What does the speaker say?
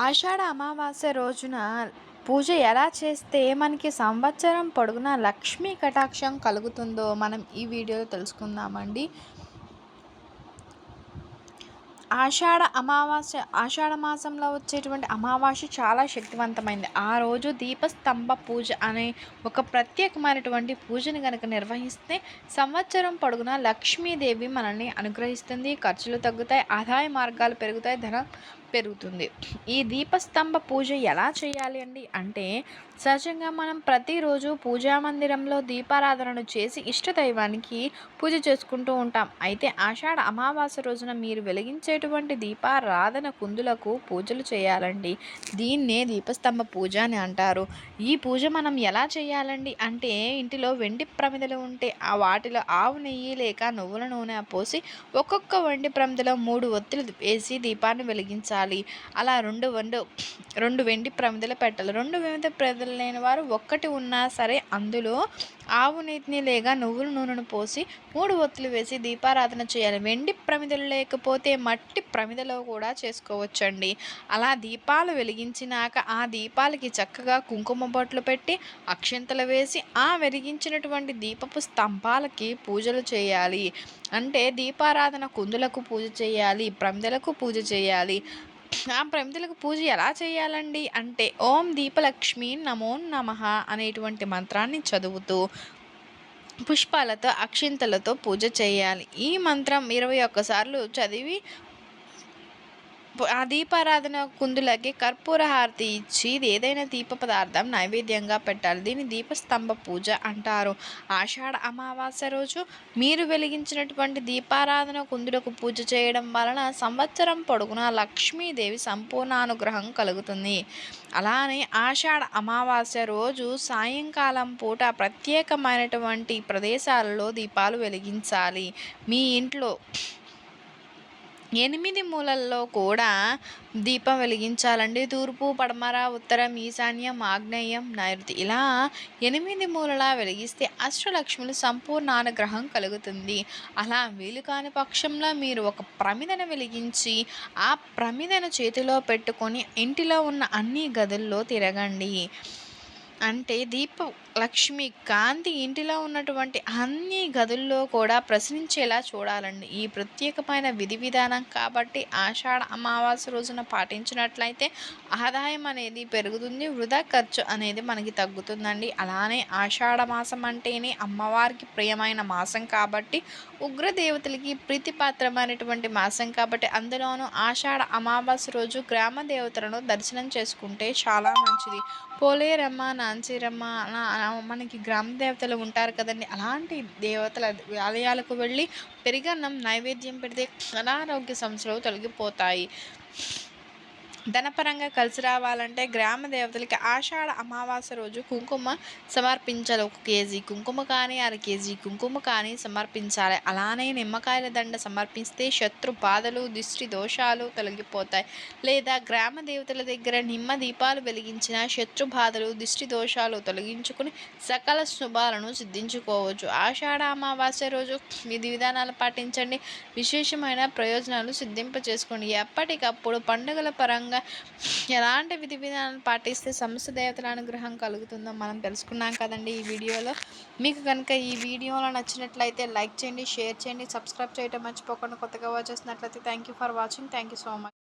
ఆషాఢ అమావాస్య రోజున పూజ ఎలా చేస్తే మనకి సంవత్సరం పొడుగునా లక్ష్మీ కటాక్షం కలుగుతుందో మనం ఈ వీడియోలో తెలుసుకుందామండి. ఆషాఢ అమావాస్య ఆషాఢ మాసంలో వచ్చేటువంటి అమావాస్య చాలా శక్తివంతమైంది. ఆ రోజు దీపస్తంభ పూజ అనే ఒక ప్రత్యేకమైనటువంటి పూజను కనుక నిర్వహిస్తే సంవత్సరం పొడుగునా లక్ష్మీదేవి మనల్ని అనుగ్రహిస్తుంది. ఖర్చులు తగ్గుతాయి ఆదాయ మార్గాలు పెరుగుతాయి ధనం పెరుగుతుంది. ఈ దీపస్తంభ పూజ ఎలా చేయాలి అండి? అంటే సహజంగా మనం ప్రతిరోజు పూజా మందిరంలో దీపారాధనను చేసి ఇష్టదైవానికి పూజ చేసుకుంటూ ఉంటాం. అయితే ఆషాఢ అమావాస్య రోజున మీరు వెలిగించేటువంటి దీపారాధన కుందులకు పూజలు చేయాలండి. దీన్నే దీపస్తంభ పూజ అని అంటారు. ఈ పూజ మనం ఎలా చేయాలండి? అంటే ఇంటిలో వెండి ప్రమిదలు ఉంటే ఆ వాటిలో ఆవు నెయ్యి లేక నువ్వుల నూనె పోసి ఒక్కొక్క వెండి ప్రమిదలో మూడు ఒత్తులు వేసి దీపాన్ని వెలిగించాలి. పెట్టాలి అలా రెండు వండు రెండు వెండి ప్రమిదలు పెట్టాలి. రెండు వెండి ప్రమిదలు లేని వారు ఒక్కటి ఉన్నా సరే అందులో ఆవు నీతిని లేక నువ్వుల నూనెను పోసి మూడు ఒత్తులు వేసి దీపారాధన చేయాలి. వెండి ప్రమిదలు లేకపోతే మట్టి ప్రమిదలో కూడా చేసుకోవచ్చండి. అలా దీపాలు వెలిగించినాక ఆ దీపాలకి చక్కగా కుంకుమ బొట్లు పెట్టి అక్షంతలు వేసి ఆ వెలిగించినటువంటి దీపపు స్తంభాలకి పూజలు చేయాలి. అంటే దీపారాధన కుందులకు పూజ చేయాలి ప్రమిదలకు పూజ చేయాలి. ఆ ప్రమిదలకు పూజ ఎలా చేయాలండి? అంటే ఓం దీపలక్ష్మి నమో నమ అనేటువంటి మంత్రాన్ని చదువుతూ పుష్పాలతో అక్షింతలతో పూజ చేయాలి. ఈ మంత్రం ఇరవై ఒక్కసార్లు చదివి ఆ దీపారాధన కుందులకి కర్పూర హారతి ఇచ్చి ఏదైనా దీప పదార్థం నైవేద్యంగా పెట్టాలి. దీన్ని దీపస్తంభ పూజ అంటారు. ఆషాఢ అమావాస్య రోజు మీరు వెలిగించినటువంటి దీపారాధన కుందులకు పూజ చేయడం వలన సంవత్సరం పొడుగున లక్ష్మీదేవి సంపూర్ణ అనుగ్రహం కలుగుతుంది. అలానే ఆషాఢ అమావాస్య రోజు సాయంకాలం పూట ప్రత్యేకమైనటువంటి ప్రదేశాలలో దీపాలు వెలిగించాలి. మీ ఇంట్లో ఎనిమిది మూలల్లో కూడా దీపం వెలిగించాలండి. తూర్పు పడమర ఉత్తరం ఈశాన్యం ఆగ్నేయం నైరుతి. ఇలా ఎనిమిది మూలలా వెలిగిస్తే అష్టలక్ష్ములు సంపూర్ణ అనుగ్రహం కలుగుతుంది. అలా వీలు కాని పక్షంలో మీరు ఒక ప్రమిదను వెలిగించి ఆ ప్రమిదను చేతిలో పెట్టుకొని ఇంటిలో ఉన్న అన్ని గదుల్లో తిరగండి. అంటే దీప లక్ష్మి కాంతి ఇంటిలో ఉన్నటువంటి అన్ని గదుల్లో కూడా ప్రశ్నించేలా చూడాలండి. ఈ ప్రత్యేకమైన విధి విధానం కాబట్టి ఆషాఢ అమావాస్య రోజున పాటించినట్లయితే ఆదాయం అనేది పెరుగుతుంది వృధా ఖర్చు అనేది మనకి తగ్గుతుందండి. అలానే ఆషాఢ మాసం అంటేనే అమ్మవారికి ప్రియమైన మాసం కాబట్టి ఉగ్రదేవతలకి ప్రీతిపాత్రమైనటువంటి మాసం కాబట్టి అందులోనూ ఆషాఢ అమావాస్య రోజు గ్రామ దేవతలను దర్శనం చేసుకుంటే చాలా మంచిది. పోలేరమ్మ మనకి గ్రామ దేవతలు ఉంటారు కదండి. అలాంటి దేవతల ఆలయాలకు వెళ్ళి పెరిగన్నం నైవేద్యం పెడితే అనారోగ్య సమస్యలు తొలగిపోతాయి. ధనపరంగా కలిసి రావాలంటే గ్రామ దేవతలకి ఆషాఢ అమావాస్య రోజు కుంకుమ సమర్పించాలి. ఒక కేజీ కుంకుమ కానీ అర కేజీ కుంకుమ కానీ సమర్పించాలి. అలానే నిమ్మకాయల దండ సమర్పిస్తే శత్రు బాధలు దిష్టి దోషాలు తొలగిపోతాయి. లేదా గ్రామ దేవతల దగ్గర నిమ్మ దీపాలు వెలిగించిన శత్రు బాధలు దిష్టి దోషాలు తొలగించుకుని సకల శుభాలను సిద్ధించుకోవచ్చు. ఆషాఢ అమావాస్య రోజు విధి విధానాలు పాటించండి. విశేషమైన ప్రయోజనాలు సిద్ధింప చేసుకోండి ఎప్పటికప్పుడు పండుగల పరంగా విధంగా ఎలాంటి విధి విధానాలు పాటిస్తే సమస్య దేవతల అనుగ్రహం కలుగుతుందో మనం తెలుసుకున్నాం కదండి ఈ వీడియోలో. మీకు కనుక ఈ వీడియోలో నచ్చినట్లయితే లైక్ చేయండి షేర్ చేయండి సబ్స్క్రైబ్ చేయడం మర్చిపోకుండా కొత్తగా వాచ్ చేసినట్లయితే thank you for watching thank you so much